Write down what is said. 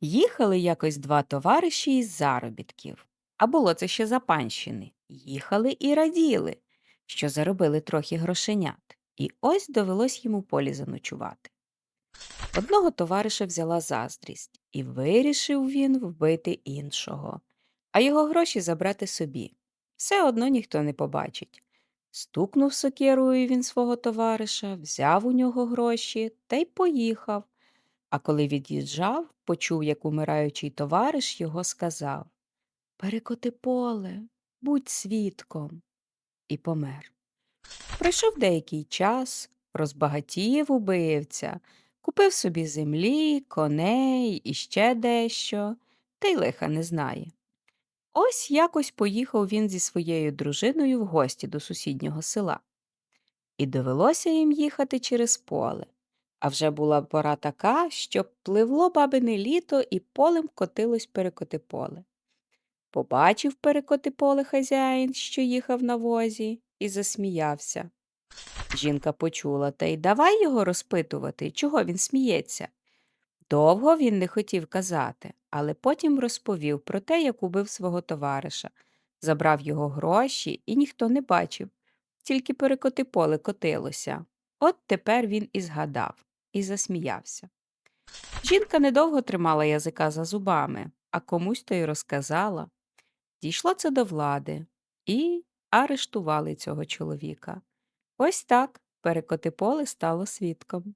Їхали якось два товариші із заробітків. А було це ще за панщини. Їхали і раділи, що заробили трохи грошенят. І ось довелось йому полі заночувати. Одного товариша взяла заздрість, і вирішив він вбити іншого, а його гроші забрати собі. Все одно ніхто не побачить. Стукнув сокирою він свого товариша, взяв у нього гроші та й поїхав. А коли від'їжджав, почув, як умираючий товариш його сказав Перекоти поле, будь свідком, і помер. Пройшов деякий час, розбагатів убивця, купив собі землі, коней і ще дещо, та й лиха не знає. Ось якось поїхав він зі своєю дружиною в гості до сусіднього села. І довелося їм їхати через поле. А вже була пора така, що пливло бабине літо і полем котилось перекоти поле. Побачив перекоти поле хазяїн, що їхав на возі, і засміявся. Жінка почула та й давай його розпитувати, чого він сміється. Довго він не хотів казати, але потім розповів про те, як убив свого товариша, забрав його гроші, і ніхто не бачив, тільки перекоти поле котилося. От тепер він і згадав, і засміявся. Жінка недовго тримала язика за зубами, а комусь то й розказала. Дійшло це до влади, і арештували цього чоловіка. Ось так перекоти поле стало свідком.